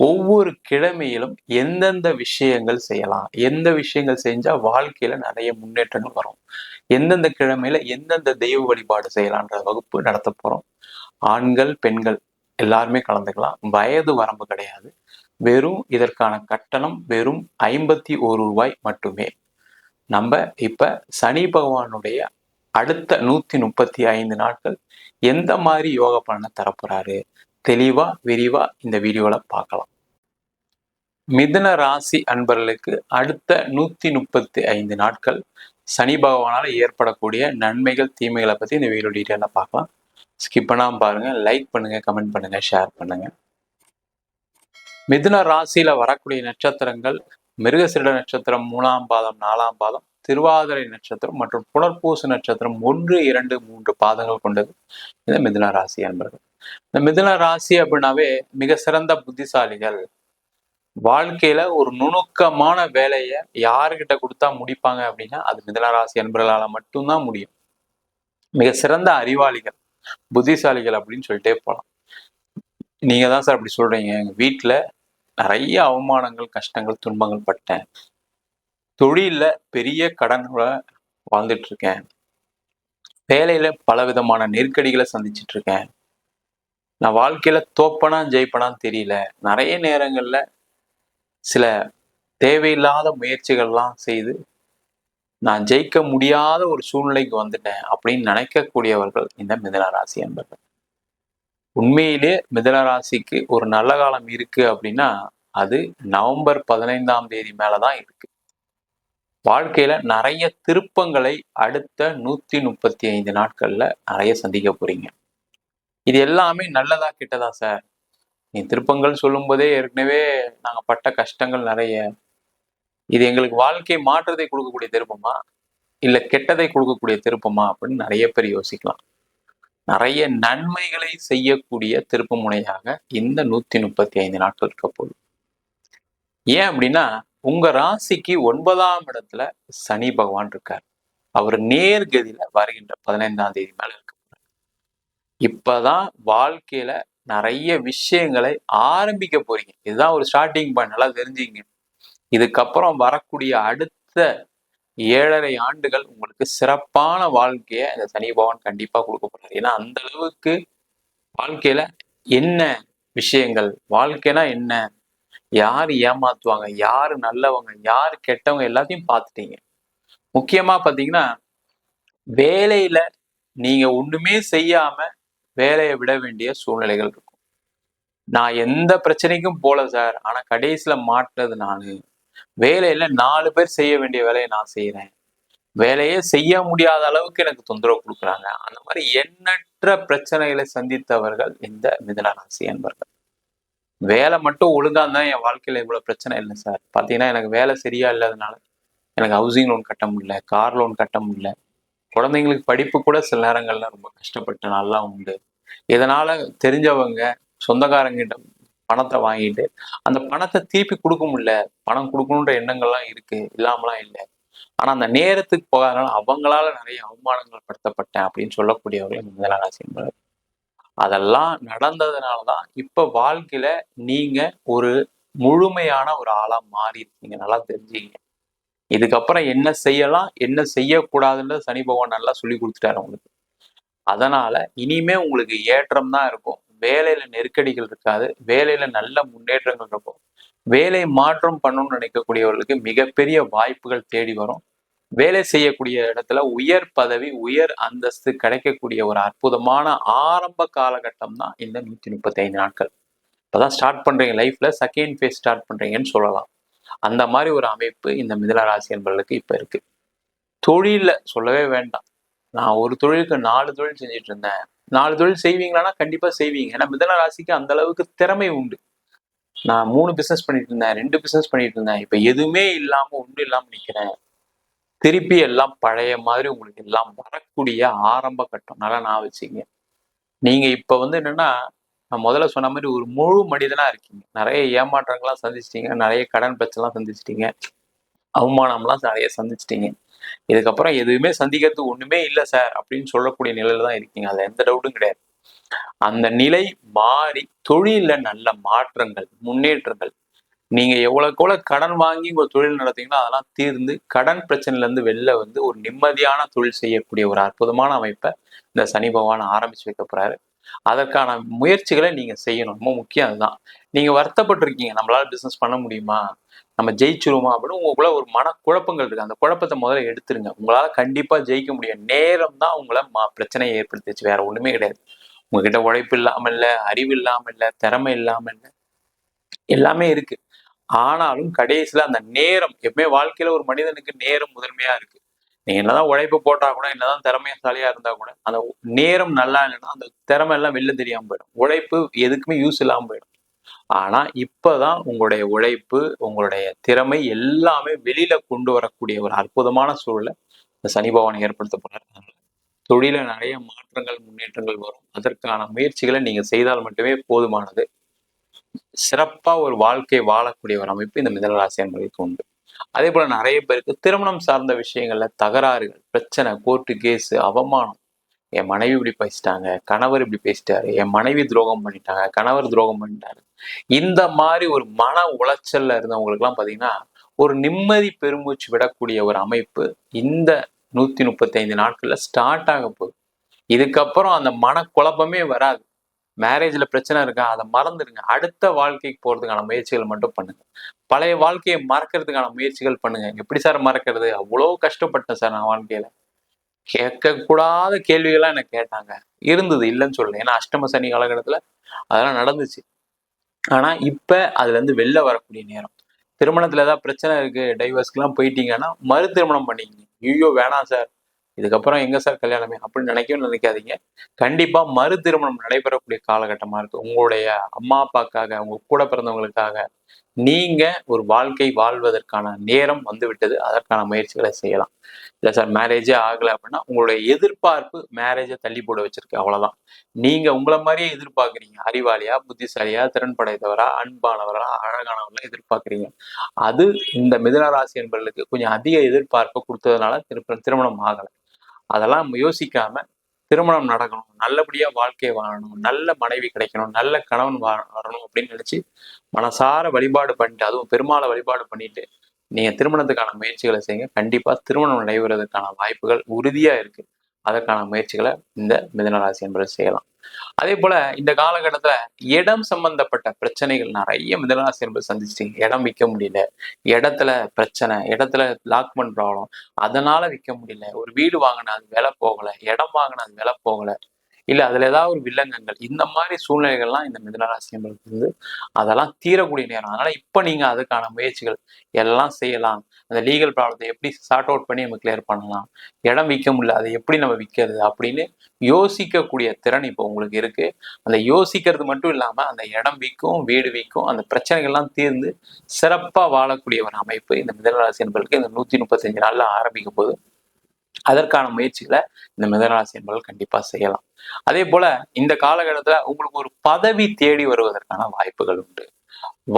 ஒவ்வொரு கிழமையிலும் எந்தெந்த விஷயங்கள் செய்யலாம் எந்த விஷயங்கள் செஞ்சா வாழ்க்கையில நிறைய முன்னேற்றங்கள் வரும் எந்தெந்த கிழமையில எந்தெந்த தெய்வ வழிபாடு செய்யலான்ற வகுப்பு நடத்த போறோம். ஆண்கள் பெண்கள் எல்லாருமே கலந்துக்கலாம். வயது வரம்பு கிடையாது. வெறும் இதற்கான கட்டணம் வெறும் ஐம்பத்தி ஒரு ரூபாய் மட்டுமே. நம்ம இப்ப சனி பகவானுடைய அடுத்த நூத்தி முப்பத்தி ஐந்து நாட்கள் எந்த மாதிரி யோக பலனை தரப்போறாரு? தெளிவா விரிவா இந்த வீடியோல பார்க்கலாம். மிதுன ராசி அன்பர்களுக்கு அடுத்த நூத்தி முப்பத்தி ஐந்து நாட்கள் சனி பகவானால ஏற்படக்கூடிய நன்மைகள் தீமைகளை பத்தி இந்த வீடியோ டீட்டெயிலாக பார்க்கலாம். ஸ்கிப் பண்ணாமல் பாருங்க லைக் பண்ணுங்க கமெண்ட் பண்ணுங்க ஷேர் பண்ணுங்க. மிதுன ராசியில வரக்கூடிய நட்சத்திரங்கள் மிருகசிருட நட்சத்திரம் மூணாம் பாதம் நாலாம் பாதம் திருவாதிரை நட்சத்திரம் மற்றும் புனர்பூச நட்சத்திரம் ஒன்று இரண்டு மூன்று பாதங்கள் கொண்டது இந்த மிதுன ராசி அன்பர்கள். இந்த மிதுன ராசி அப்படின்னாவே மிக சிறந்த புத்திசாலிகள். வாழ்க்கையில ஒரு நுணுக்கமான வேலையை யாருக்கிட்ட கொடுத்தா முடிப்பாங்க அப்படின்னா அது மிதுன ராசி அன்பர்களால மட்டும்தான் முடியும். மிக சிறந்த அறிவாளிகள் புத்திசாலிகள் அப்படின்னு சொல்லிட்டே போகலாம் நீங்க தான் சார் அப்படி சொல்றீங்க. எங்க வீட்டுல நிறைய அவமானங்கள் கஷ்டங்கள் துன்பங்கள் பட்டேன். தொழில்ல பெரிய கடன்களை வாழ்ந்துட்டு இருக்கேன். வேலையில பல விதமான நெருக்கடிகளை சந்திச்சிட்டு இருக்கேன். நான் வாழ்க்கையில தோப்பனா ஜெயிப்பனான்னு தெரியல. நிறைய நேரங்கள்ல சில தேவையில்லாத முயற்சிகள்லாம் செய்து நான் ஜெயிக்க முடியாத ஒரு சூழ்நிலைக்கு வந்துட்டேன் அப்படின்னு நினைக்கக்கூடியவர்கள் இந்த மிதனராசி என்பர்கள். உண்மையிலே மிதனராசிக்கு ஒரு நல்ல காலம் இருக்கு அப்படின்னா அது நவம்பர் பதினைந்தாம் தேதி மேலதான் இருக்கு. வாழ்க்கையில நிறைய திருப்பங்களை அடுத்த நூத்தி முப்பத்தி ஐந்து நாட்கள்ல நிறைய சந்திக்க போறீங்க. இது எல்லாமே நல்லதா கிட்டதா சார்? நீ திருப்பங்கள் சொல்லும் போதே ஏற்கனவே நாங்க பட்ட கஷ்டங்கள் நிறைய. இது எங்களுக்கு வாழ்க்கை மாற்றத்தை கொடுக்கக்கூடிய திருப்பமா? இல்ல கெட்டதை கொடுக்கக்கூடிய திருப்பமா? அப்படின்னு நிறைய பேர் யோசிக்கலாம். நிறைய நன்மைகளை செய்யக்கூடிய திருப்பு முனையாக இந்த நூத்தி முப்பத்தி ஐந்து நாட்கள் இருக்க போகுது. ஏன் அப்படின்னா உங்க ராசிக்கு ஒன்பதாம் இடத்துல சனி பகவான் இருக்கார். அவர் நேர்கதியில வருகின்ற பதினைந்தாம் தேதி மேல இருக்க இப்பதான் வாழ்க்கையில நிறைய விஷயங்களை ஆரம்பிக்க போறீங்க. இதுதான் ஒரு ஸ்டார்டிங் பாயிண்ட் நல்லா தெரிஞ்சுங்க இதுக்கப்புறம் வரக்கூடிய அடுத்த ஏழரை ஆண்டுகள் உங்களுக்கு சிறப்பான வாழ்க்கையை இந்த சனி பகவான் கண்டிப்பா கொடுக்க போறாரு. ஏன்னா அந்த அளவுக்கு வாழ்க்கையில என்ன விஷயங்கள் வாழ்க்கைனா என்ன யார் ஏமாத்துவாங்க யாரு நல்லவங்க யாரு கெட்டவங்க எல்லாத்தையும் பார்த்துட்டீங்க. முக்கியமா பாத்தீங்கன்னா வேலையில நீங்க ஒண்ணுமே செய்யாம வேலையை விட வேண்டிய சூழ்நிலைகள் இருக்கும். நான் எந்த பிரச்சனைக்கும் போல சார் ஆனா கடைசியில மாட்டுறது நானு. வேலையில நாலு பேர் செய்ய வேண்டிய வேலையை நான் செய்யறேன் வேலையே செய்ய முடியாத அளவுக்கு எனக்கு தொந்தரவு கொடுக்குறாங்க. அந்த மாதிரி எண்ணற்ற பிரச்சனைகளை சந்தித்தவர்கள் இந்த மிதன ராசி என்பர்கள் வேலை மட்டும் ஒழுங்கா தான் என் வாழ்க்கையில இவ்வளவு பிரச்சனை இல்லை சார் பாத்தீங்கன்னா எனக்கு வேலை சரியா இல்லாதனால எனக்கு ஹவுசிங் லோன் கட்ட முடியல கார் லோன் கட்ட முடியல. குழந்தைங்களுக்கு படிப்பு கூட சில நேரங்கள்ல ரொம்ப கஷ்டப்பட்ட நல்லா உண்டு. இதனால தெரிஞ்சவங்க சொந்தக்காரங்கிட்ட பணத்தை வாங்கிட்டு அந்த பணத்தை திருப்பி கொடுக்க முடியல. பணம் கொடுக்கணுன்ற எண்ணங்கள்லாம் இருக்கு. இல்லாமலாம் இல்லை. ஆனா அந்த நேரத்துக்கு போகாதனால அவங்களால நிறைய அவமானங்கள் படுத்தப்பட்டேன் அப்படின்னு சொல்லக்கூடியவர்கள் முதலராசி அதெல்லாம் நடந்ததுனாலதான் இப்ப வாழ்க்கையில நீங்க ஒரு முழுமையான ஒரு ஆளா மாறி இருக்கீங்க நல்லா தெரிஞ்சீங்க இதுக்கப்புறம் என்ன செய்யலாம் என்ன செய்யக்கூடாதுன்றது சனி பகவான் நல்லா சொல்லி கொடுத்துட்டாரு உங்களுக்கு அதனால இனிமே உங்களுக்கு ஏற்றம் தான் இருக்கும். வேலையில நெருக்கடிகள் இருக்காது. வேலையில நல்ல முன்னேற்றங்கள் இருக்கும். வேலை மாற்றம் பண்ணணும்னு நினைக்கக்கூடியவர்களுக்கு மிகப்பெரிய வாய்ப்புகள் தேடி வரும். வேலை செய்யக்கூடிய இடத்துல உயர் பதவி உயர் அந்தஸ்து கிடைக்கக்கூடிய ஒரு அற்புதமான ஆரம்ப காலகட்டம் தான் இந்த நூத்தி முப்பத்தி ஐந்து நாட்கள். இப்பதான் ஸ்டார்ட் பண்றீங்க. லைஃப்ல செகண்ட் ஃபேஸ் ஸ்டார்ட் பண்றீங்கன்னு சொல்லலாம். அந்த மாதிரி ஒரு அமைப்பு இந்த மிதன ராசி என்பவர்களுக்கு இப்ப இருக்கு. தொழில சொல்லவே வேண்டாம். நான் ஒரு தொழிலுக்கு நாலு தொழில் செஞ்சுட்டு இருந்தேன். நாலு தொழில் செய்வீங்களான்னா கண்டிப்பா செய்வீங்க. ஏன்னா மிதன ராசிக்கு அந்த அளவுக்கு திறமை உண்டு. நான் மூணு பிசினஸ் பண்ணிட்டு இருந்தேன் ரெண்டு பிசினஸ் பண்ணிட்டு இருந்தேன். இப்ப எதுவுமே இல்லாம ஒண்ணும் இல்லாம நிக்கிறேன். திருப்பி எல்லாம் பழைய மாதிரி உங்களுக்கு எல்லாம் வரக்கூடிய ஆரம்ப கட்டம். நல்லா நான் வச்சுங்க நீங்க இப்ப வந்து என்னன்னா நான் முதல்ல சொன்ன மாதிரி ஒரு முழு மனிதனா இருக்கீங்க. நிறைய ஏமாற்றங்கள்லாம் சந்திச்சிட்டீங்க. நிறைய கடன் பிரச்சனைலாம் சந்திச்சிட்டீங்க. அவமானம்லாம் நிறைய சந்திச்சிட்டீங்க. இதுக்கப்புறம் எதுவுமே சந்திக்கிறது ஒண்ணுமே இல்லை சார் அப்படின்னு சொல்லக்கூடிய நிலையில தான் இருக்கீங்க. அதுல எந்த டவுட்டும் கிடையாது. அந்த நிலை மாறி தொழில நல்ல மாற்றங்கள் முன்னேற்றங்கள். நீங்க எவ்வளவு எவ்வளவு கடன் வாங்கி உங்க தொழில் நடத்தீங்கன்னா அதெல்லாம் தீர்ந்து கடன் பிரச்சனையில இருந்து வெளில வந்து ஒரு நிம்மதியான தொழில் செய்யக்கூடிய ஒரு அற்புதமான அமைப்பை இந்த சனி பகவான் ஆரம்பிச்சு வைக்க போறாரு. அதற்கான முயற்சிகளை நீங்க செய்யணும். ரொம்ப முக்கியம் அதுதான். நீங்க வருத்தப்பட்டிருக்கீங்க. நம்மளால பிசினஸ் பண்ண முடியுமா? நம்ம ஜெயிச்சிருவோமா? அப்படின்னு உங்களுக்குள்ள ஒரு மன குழப்பங்கள் இருக்கு. அந்த குழப்பத்தை முதல்ல எடுத்துருங்க. உங்களால கண்டிப்பா ஜெயிக்க முடியும். நேரம் தான் உங்களை மா பிரச்சனையை ஏற்படுத்திச்சு. வேற ஒண்ணுமே கிடையாது. உங்ககிட்ட உழைப்பு இல்லாம இல்ல அறிவு இல்லாம இல்ல திறமை இல்லாம இல்ல எல்லாமே இருக்கு. ஆனாலும் கடைசியில அந்த நேரம் எப்பவுமே வாழ்க்கையில ஒரு மனிதனுக்கு நேரம் முதன்மையா இருக்கு. நீ என்னதான் உழைப்பு போட்டா கூட என்னதான் திறமைசாலியா இருந்தா கூட அந்த நேரம் நல்லா இல்லைன்னா அந்த திறமை எல்லாம் வெளில தெரியாம போயிடும். உழைப்பு எதுக்குமே யூஸ் இல்லாம போயிடும். ஆனா இப்பதான் உங்களுடைய உழைப்பு உங்களுடைய திறமை எல்லாமே வெளியில கொண்டு வரக்கூடிய ஒரு அற்புதமான சூழலை இந்த சனி பகவான் ஏற்படுத்த போறாரு. தொழில நிறைய மாற்றங்கள் முன்னேற்றங்கள் வரும். அதற்கான முயற்சிகளை நீங்க செய்தால் மட்டுமே போதுமானது. சிறப்பா ஒரு வாழ்க்கை வாழக்கூடிய ஒரு அமைப்பு இந்த மிதனராசி என்பதற்கு உண்டு. அதே போல நிறைய பேருக்கு திருமணம் சார்ந்த விஷயங்கள்ல தகராறுகள் பிரச்சனை கோர்ட்டு கேஸ் அவமானம். என் மனைவி இப்படி பேசிட்டாங்க கணவர் இப்படி பேசிட்டாரு என் மனைவி துரோகம் பண்ணிட்டாங்க கணவர் துரோகம் பண்ணிட்டாரு. இந்த மாதிரி ஒரு மன உளைச்சல்ல இருந்தவங்களுக்கு எல்லாம் பாத்தீங்கன்னா ஒரு நிம்மதி பெருமூச்சு விடக்கூடிய ஒரு அமைப்பு இந்த நூத்தி முப்பத்தி ஐந்து நாட்கள்ல ஸ்டார்ட் ஆக போகுது. இதுக்கப்புறம் அந்த மனக்குழப்பமே வராது. மேரேஜ்ல பிரச்சனை இருக்கா? அதை மறந்துடுங்க. அடுத்த வாழ்க்கைக்கு போறதுக்கான முயற்சிகள் மட்டும் பண்ணுங்க. பழைய வாழ்க்கையை மறக்கிறதுக்கான முயற்சிகள் பண்ணுங்க. எப்படி சார் மறக்கிறது? அவ்வளோ கஷ்டப்பட்டேன் சார் நான் வாழ்க்கையில. கேட்கக்கூடாத கேள்விகளாக எனக்கு கேட்டாங்க. இருந்தது இல்லைன்னு சொல்லலை. ஏன்னா அஷ்டம சனி காலகட்டத்துல அதெல்லாம் நடந்துச்சு. ஆனா இப்ப அதுல இருந்து வெளில வரக்கூடிய நேரம். திருமணத்துல ஏதாவது பிரச்சனை இருக்கு? டைவர்ஸ்க்குலாம் போயிட்டீங்கன்னா மறு திருமணம் பண்ணிக்கிங்க. ஐயோ வேணாம் சார். இதுக்கப்புறம் எங்க சார் கல்யாணமே அப்படின்னு நினைக்கவும் நினைக்காதீங்க. கண்டிப்பா மறு திருமணம் நடைபெறக்கூடிய காலகட்டமா இருக்கு உங்களுடைய அம்மா அப்பாக்காக உங்க கூட பிறந்தவங்களுக்காக நீங்க ஒரு வாழ்க்கை வாழ்வதற்கான நேரம் வந்துவிட்டது. அதற்கான முயற்சிகளை செய்யலாம். இல்லை சார் மேரேஜே ஆகலை அப்படின்னா உங்களுடைய எதிர்பார்ப்பு மேரேஜை தள்ளி போட வச்சிருக்கு. அவ்வளவுதான். நீங்க உங்களை மாதிரியே எதிர்பார்க்குறீங்க. அறிவாளியா புத்திசாலியா திறன் படைத்தவரா அன்பானவரா அழகானவர்களா எதிர்பார்க்குறீங்க. அது இந்த மிதுன ராசி என்பவர்களுக்கு கொஞ்சம் அதிக எதிர்பார்ப்பை கொடுத்ததுனால திரு திருமணம் ஆகலை. அதெல்லாம் யோசிக்காம திருமணம் நடக்கணும் நல்லபடியா வாழ்க்கை வாழணும் நல்ல மனைவி கிடைக்கணும் நல்ல கணவன் வரணும் அப்படின்னு நினைச்சு மனசார வழிபாடு பண்ணிட்டு அதுவும் பெருமாளை வழிபாடு பண்ணிட்டு நீங்க திருமணத்துக்கான முயற்சிகளை செய்யுங்க. கண்டிப்பா திருமணம் நடைபெறுவதற்கான வாய்ப்புகள் உறுதியா இருக்கு. அதற்கான முயற்சிகளை இந்த மிதனராசி என்பது செய்யலாம். அதே போல இந்த காலகட்டத்துல இடம் சம்பந்தப்பட்ட பிரச்சனைகள் நிறைய மிதனராசி என்பது சந்திச்சிட்டீங்க. இடம் விற்க முடியல. இடத்துல பிரச்சனை இடத்துல லாக்மெண்ட் ப்ராப்ளம் அதனால விற்க முடியல. ஒரு வீடு வாங்கினா அது விலை போகல. இடம் வாங்கினா அது விலை போகல. இல்ல அதுல ஏதாவது ஒரு வில்லங்கங்கள் இந்த மாதிரி சூழ்நிலைகள்லாம் இந்த மிதனராசி வந்து அதெல்லாம் தீரக்கூடிய நேரம். அதனால இப்ப நீங்க அதுக்கான முயற்சிகள் எல்லாம் செய்யலாம். அந்த லீகல் ப்ராப்ளத்தை எப்படி சார்ட் அவுட் பண்ணி நம்ம கிளியர் பண்ணலாம். இடம் விற்க முடியல அதை எப்படி நம்ம விற்கிறது அப்படின்னு யோசிக்கக்கூடிய திறன் இப்போ உங்களுக்கு இருக்கு. அந்த யோசிக்கிறது மட்டும் இல்லாம அந்த இடம் விற்கும் வீடு விற்கும் அந்த பிரச்சனைகள்லாம் தீர்ந்து சிறப்பா வாழக்கூடிய ஒரு அமைப்பு இந்த மிதனராசி என்பதற்கு இந்த நூத்தி முப்பத்தஞ்சு நாள்ல ஆரம்பிக்கும் போது அதற்கான முயற்சிகளை இந்த மிதனராசி கண்டிப்பா செய்யலாம். அதே போல இந்த காலகட்டத்துல உங்களுக்கு ஒரு பதவி தேடி வருவதற்கான வாய்ப்புகள் உண்டு.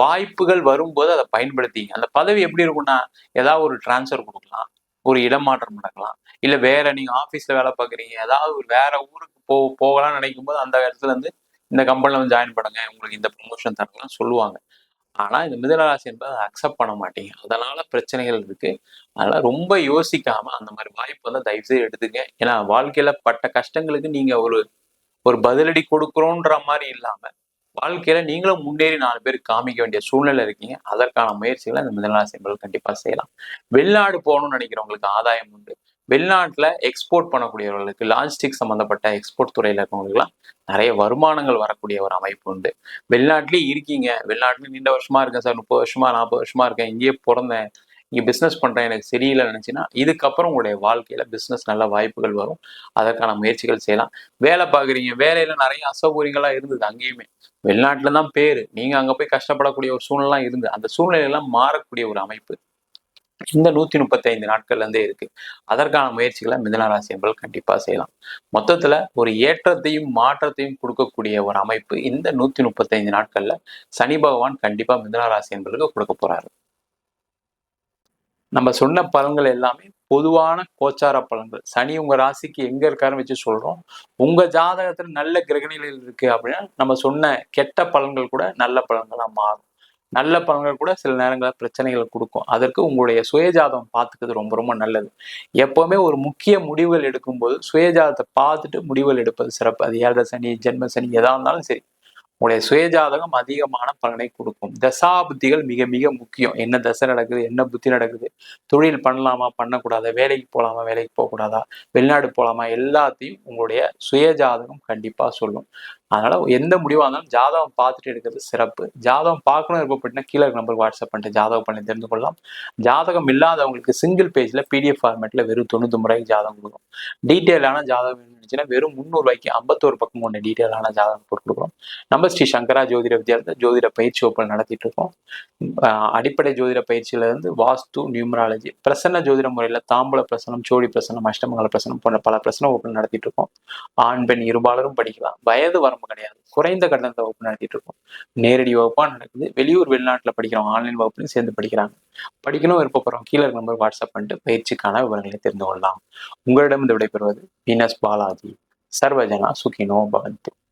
வாய்ப்புகள் வரும்போது அதை பயன்படுத்திங்க. அந்த பதவி எப்படி இருக்கும்னா ஏதாவது ஒரு டிரான்ஸ்ஃபர் கொடுக்கலாம் ஒரு இடமாற்றம் நடக்கலாம். இல்ல வேற நீங்க ஆபீஸ்ல வேலை பார்க்குறீங்க ஏதாவது ஒரு வேற ஊருக்கு போ போகலாம்னு நினைக்கும் போது அந்த இடத்துல இருந்து இந்த கம்பெனில வந்து ஜாயின் பண்ணுங்க உங்களுக்கு இந்த ப்ரொமோஷன் தரலாம் சொல்லுவாங்க. ஆனா இந்த மிதனராசி என்பது அதை அக்செப்ட் பண்ண மாட்டீங்க. அதனால பிரச்சனைகள் இருக்கு. அதனால ரொம்ப யோசிக்காம அந்த மாதிரி வாய்ப்பு வந்து தயவு செய்து எடுத்துங்க. ஏன்னா வாழ்க்கையில பட்ட கஷ்டங்களுக்கு நீங்க ஒரு ஒரு பதிலடி கொடுக்குறோன்ற மாதிரி இல்லாம வாழ்க்கையில நீங்களும் முன்னேறி நாலு பேர் காமிக்க வேண்டிய சூழ்நிலை இருக்கீங்க. அதற்கான முயற்சிகளை இந்த மிதனராசி என்பது கண்டிப்பா செய்யலாம். வெளிநாடு போகணும்னு நினைக்கிறவங்களுக்கு ஆதாயம் உண்டு. வெளிநாட்டில் எக்ஸ்போர்ட் பண்ணக்கூடியவர்களுக்கு லாஜிஸ்டிக் சம்மந்தப்பட்ட எக்ஸ்போர்ட் துறையில் இருக்கவங்களுக்குலாம் நிறைய வருமானங்கள் வரக்கூடிய ஒரு அமைப்பு உண்டு. வெளிநாட்டிலேயே இருக்கீங்க. வெளிநாட்டுல நீண்ட வருஷமா இருக்கேன் சார். முப்பது வருஷமா நாற்பது வருஷமா இருக்கேன். இங்கேயே பிறந்தேன். இங்கே பிஸ்னஸ் பண்ணுறேன் எனக்கு சரியில்லை நினச்சின்னா இதுக்கப்புறம் உங்களுடைய வாழ்க்கையில் பிஸ்னஸ் நல்ல வாய்ப்புகள் வரும். அதற்கான முயற்சிகள் செய்யலாம். வேலை பார்க்குறீங்க. வேலையில் நிறைய அசௌகரியங்களாக இருந்தது அங்கேயுமே. வெளிநாட்டில் தான் பேர். நீங்கள் அங்கே போய் கஷ்டப்படக்கூடிய ஒரு சூழ்நிலாம் இருந்து அந்த சூழ்நிலையெல்லாம் மாறக்கூடிய ஒரு அமைப்பு. இந்த நூத்தி முப்பத்தி ஐந்து நாட்கள்ல இருந்தே இருக்கு. அதற்கான முயற்சிகளை மிதன ராசி என்பர்கள் கண்டிப்பா செய்யலாம். மொத்தத்துல ஒரு ஏற்றத்தையும் மாற்றத்தையும் கொடுக்கக்கூடிய ஒரு அமைப்பு இந்த நூத்தி முப்பத்தி ஐந்து நாட்கள்ல சனி பகவான் கண்டிப்பா மிதன ராசி என்பர்களுக்கு கொடுக்க போறாரு. நம்ம சொன்ன பலன்கள் எல்லாமே பொதுவான கோச்சார பலன்கள். சனி உங்க ராசிக்கு எங்க இருக்காருன்னு வச்சு சொல்றோம். உங்க ஜாதகத்துல நல்ல கிரகணிகள் இருக்கு அப்படின்னா நம்ம சொன்ன கெட்ட பலன்கள் கூட நல்ல பலன்களா மாறும். நல்ல பலன்கள் கூட சில நேரங்களில் பிரச்சனைகளை கொடுக்கும். அதற்கு உங்களுடைய சுயஜாதம் பார்த்துக்கிறது ரொம்ப ரொம்ப நல்லது. எப்பவுமே ஒரு முக்கிய முடிவுகள் எடுக்கும்போது சுயஜாதத்தை பார்த்துட்டு முடிவுகள் எடுப்பது சிறப்பு. அது ஏழரை சனி ஜென்ம சனி எதா இருந்தாலும் சரி. உங்களுடைய சுயஜாதகம் அதிகமான பலனை கொடுக்கும். தசா புத்திகள் மிக மிக முக்கியம். என்ன தசை நடக்குது என்ன புத்தி நடக்குது தொழில் பண்ணலாமா பண்ணக்கூடாதா வேலைக்கு போகலாமா வேலைக்கு போகக்கூடாதா வெளிநாடு போகலாமா எல்லாத்தையும் உங்களுடைய சுயஜாதகம் கண்டிப்பாக சொல்லும். அதனால எந்த முடிவாக இருந்தாலும் ஜாதகம் பார்த்துட்டு எடுக்கிறது சிறப்பு. ஜாதகம் பார்க்கணும் விருப்பப்பட்டினா கீழே நம்பருக்கு வாட்ஸ்அப் பண்ணிட்டு ஜாதகம் பண்ணி தெரிந்து கொள்ளலாம். ஜாதகம் இல்லாதவங்களுக்கு சிங்கிள் பேஜ்ல பிடிஎஃப் ஃபார்மேட்ல வெறும் தொண்ணூத்தி முறைக்கு ஜாதகம் கொடுக்கும் டீட்டெயிலான ஜாதகம் இருந்துச்சுன்னா வெறும் முந்நூறு ரூபாய்க்கு ஐம்பத்தோரு பக்கம் கொண்ட டீட்டெயிலான ஜாதகம் போட்டு கொடுக்குறோம் நம்ம ஸ்ரீ சங்கரா ஜோதிட வித்யாலயத்தில் ஜோதிட பயிற்சி வகுப்புகள் நடத்திட்டு இருக்கோம். அடிப்படை ஜோதிட பயிற்சியில இருந்து வாஸ்து நியூமராலஜி பிரசன்ன ஜோதிட முறையில தாம்பூல பிரசனம் சோழி பிரசனம் அஷ்டமங்கல பிரசனம் போன்ற பல பிரசன வகுப்புகள் நடத்திட்டு இருக்கோம். ஆண் பெண் இருபாலரும் படிக்கலாம். வயது நம்ம கிடையாது. குறைந்த கட்டணத்தை வகுப்பு நடத்திட்டு இருக்கோம். நேரடி வகுப்பா நடக்குது. வெளியூர் வெளிநாட்டுல படிக்கிறோம் ஆன்லைன் வகுப்புலையும் சேர்ந்து படிக்கிறாங்க. படிக்கணும் விருப்பப்படுறோம் கீழே நம்பர் வாட்ஸ்அப் பண்ணிட்டு பயிற்சிக்கான விவரங்களை தெரிந்து கொள்ளலாம். உங்களிடம் இந்த விடைபெறுவது வீனஸ் பாலாஜி. சர்வஜனா சுகினோ பவந்து.